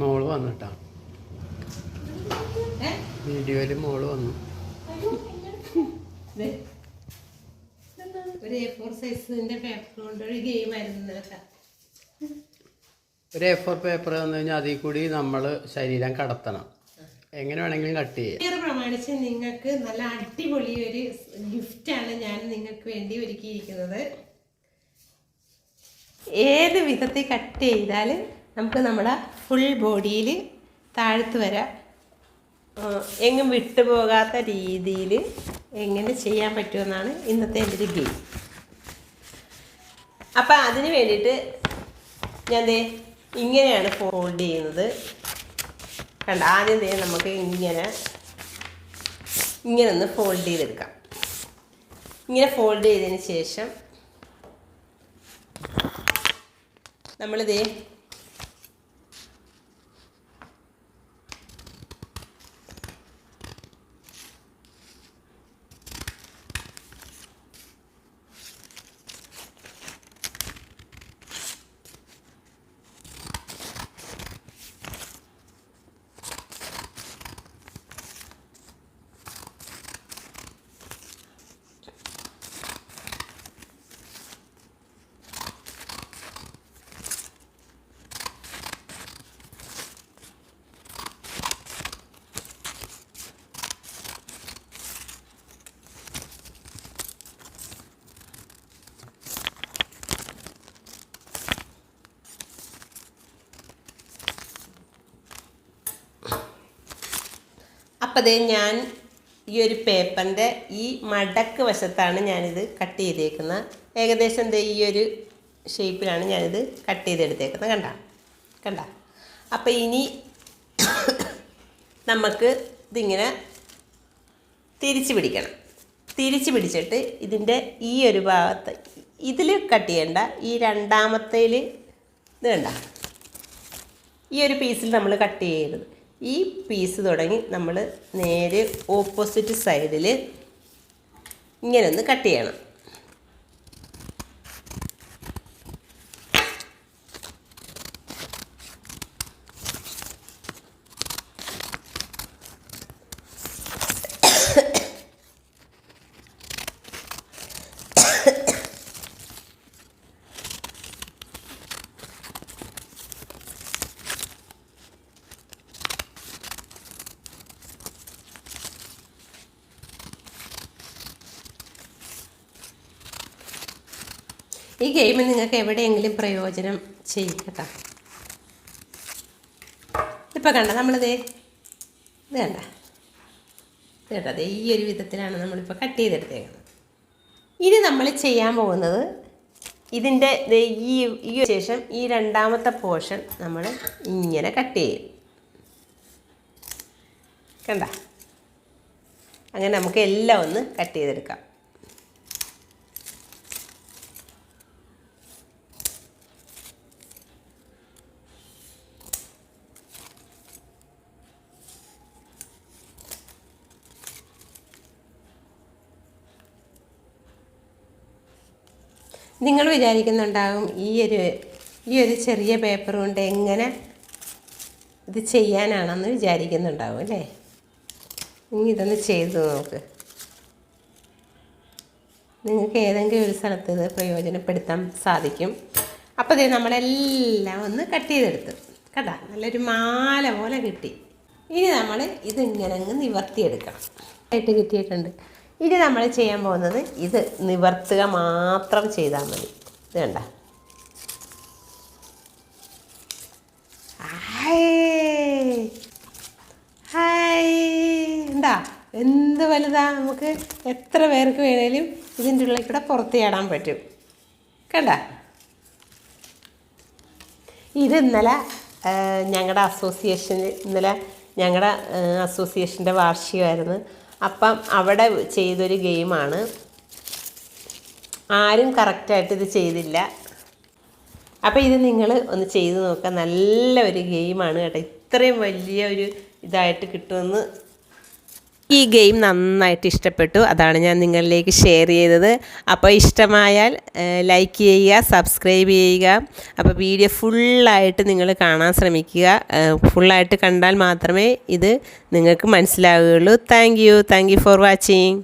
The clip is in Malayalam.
മോൾ വന്നിട്ടാ. വീഡിയോയിൽ മോൾ വന്നു. ഒരു എ ഫോർ സൈസിന്റെ പേപ്പർ കൊണ്ട് ഒരു ഗെയിം ആയിരുന്നു ഒരു എ ഫോർ പേപ്പർ വന്നു കഴിഞ്ഞാൽ അതിൽ കൂടി നമ്മൾ ശരീരം കടത്തണം. എങ്ങനെ വേണമെങ്കിലും കട്ട് ചെയ്യാം. പ്രമാണിച്ച് നിങ്ങൾക്ക് നല്ല അടിപൊളി ഒരു ഗിഫ്റ്റാണ് ഞാൻ നിങ്ങൾക്ക് വേണ്ടി ഒരുക്കിയിരിക്കുന്നത്. ഏത് വിധത്തിൽ കട്ട് ചെയ്താൽ നമുക്ക് നമ്മുടെ ഫുൾ ബോഡിയിൽ താഴ്ത്ത് വരെ എങ്ങും വിട്ടുപോകാത്ത രീതിയിൽ എങ്ങനെ ചെയ്യാൻ പറ്റുമെന്നാണ് ഇന്നത്തെ എന്റെ ഒരു ഗെയിം. അപ്പം അതിന് വേണ്ടിയിട്ട് ഞാൻ ദേ ഇങ്ങനെയാണ് ഫോൾഡ് ചെയ്യുന്നത്. കണ്ട ആദ്യം ദേ നമുക്ക് ഇങ്ങനെ ഇങ്ങനെ ഒന്ന് ഫോൾഡ് ചെയ്തെടുക്കാം. ഇങ്ങനെ ഫോൾഡ് ചെയ്തതിന് ശേഷം നമ്മളിതേ അപ്പം അതേ ഞാൻ ഈ ഒരു പേപ്പറിന്റെ ഈ മടക്ക് വശത്താണ് ഞാനിത് കട്ട് ചെയ്തേക്കുന്നത്. ഏകദേശം ദേ ഈ ഒരു ഷേപ്പിലാണ് ഞാനിത് കട്ട് ചെയ്തെടുത്തേക്കുന്നത്. കണ്ട? കണ്ട? അപ്പോൾ ഇനി നമുക്ക് ഇതിങ്ങനെ തിരിച്ച് പിടിക്കണം. തിരിച്ച് പിടിച്ചിട്ട് ഇതിന്റെ ഈ ഒരു ഭാഗത്ത് ഇതിൽ കട്ട് ചെയ്യേണ്ട. ഈ രണ്ടാമത്തേൽ ഇത് കണ്ട? ഈ ഒരു പീസിൽ നമ്മൾ കട്ട് ചെയ്യരുത്. ഈ പീസ് തുടങ്ങി നമ്മൾ നേരെ ഓപ്പോസിറ്റ് സൈഡിൽ ഇങ്ങനെ ഒന്ന് കട്ട് ചെയ്യണം. ഈ ഗെയിം നിങ്ങൾക്ക് എവിടെയെങ്കിലും പ്രയോജനം ചെയ്യും കേട്ടോ ഇപ്പം കണ്ട നമ്മളിതേ ഇത് കണ്ട. കേട്ടോ ദേ ഈ ഒരു വിധത്തിലാണ് നമ്മളിപ്പോൾ കട്ട് ചെയ്തെടുത്തേക്കുന്നത്. ഇനി നമ്മൾ ചെയ്യാൻ പോകുന്നത് ഇതിന്റെ ഈ ഈ ശേഷം ഈ രണ്ടാമത്തെ പോർഷൻ നമ്മൾ ഇങ്ങനെ കട്ട് ചെയ്യും. കണ്ട? അങ്ങനെ നമുക്ക് എല്ലാം ഒന്ന് കട്ട് ചെയ്തെടുക്കാം. നിങ്ങൾ വിചാരിക്കുന്നുണ്ടാകും ഈ ഒരു ഈ ഒരു ചെറിയ പേപ്പർ കൊണ്ട് എങ്ങനെ ഇത് ചെയ്യാനാണെന്ന് വിചാരിക്കുന്നുണ്ടാവും അല്ലേ? ഇനി ഇതൊന്ന് ചെയ്തു നോക്ക്. നിങ്ങൾക്ക് ഏതെങ്കിലും ഒരു സ്ഥലത്ത് ഇത് പ്രയോജനപ്പെടുത്താൻ സാധിക്കും. അപ്പോൾ ഇത് നമ്മളെല്ലാം ഒന്ന് കട്ട് ചെയ്തെടുത്തു. കേട്ടോ നല്ലൊരു മാല പോലെ കിട്ടി. ഇനി നമ്മൾ ഇതിങ്ങനെ അങ്ങ് നിവർത്തിയെടുക്കണം. ആയിട്ട് കിട്ടിയിട്ടുണ്ട്. ഇനി നമ്മൾ ചെയ്യാൻ പോകുന്നത് ഇത് നിവർത്തുക മാത്രം ചെയ്താൽ മതി. ഇത് കണ്ട. എന്താ? എന്ത് വലുതാ? നമുക്ക് എത്ര പേർക്ക് വേണേലും ഇതിന്റെ ഉള്ളിൽ കൂടെ പുറത്ത് പറ്റും. കണ്ട? ഇത് ഇന്നലെ ഞങ്ങളുടെ അസോസിയേഷൻ ഇന്നലെ ഞങ്ങളുടെ അസോസിയേഷന്റെ വാർഷികമായിരുന്നു. അപ്പം അവിടെ ചെയ്തൊരു ഗെയിമാണ്. ആരും കറക്റ്റായിട്ട് ഇത് ചെയ്തില്ല. അപ്പോൾ ഇത് നിങ്ങൾ ഒന്ന് ചെയ്ത് നോക്കുക. നല്ല ഒരു ഗെയിമാണ് കേട്ടോ. ഇത്രയും വലിയ ഒരു ഇതായിട്ട് കിട്ടുമെന്ന് ഈ ഗെയിം നന്നായിട്ട് ഇഷ്ടപ്പെട്ടു. അതാണ് ഞാൻ നിങ്ങളിലേക്ക് ഷെയർ ചെയ്തത്. അപ്പോൾ ഇഷ്ടമായാൽ ലൈക്ക് ചെയ്യുക സബ്സ്ക്രൈബ് ചെയ്യുക. അപ്പോൾ വീഡിയോ ഫുള്ളായിട്ട് നിങ്ങൾ കാണാൻ ശ്രമിക്കുക. ഫുള്ളായിട്ട് കണ്ടാൽ മാത്രമേ ഇത് നിങ്ങൾക്ക് മനസ്സിലാവുകയുള്ളൂ. Thank you thank you for watching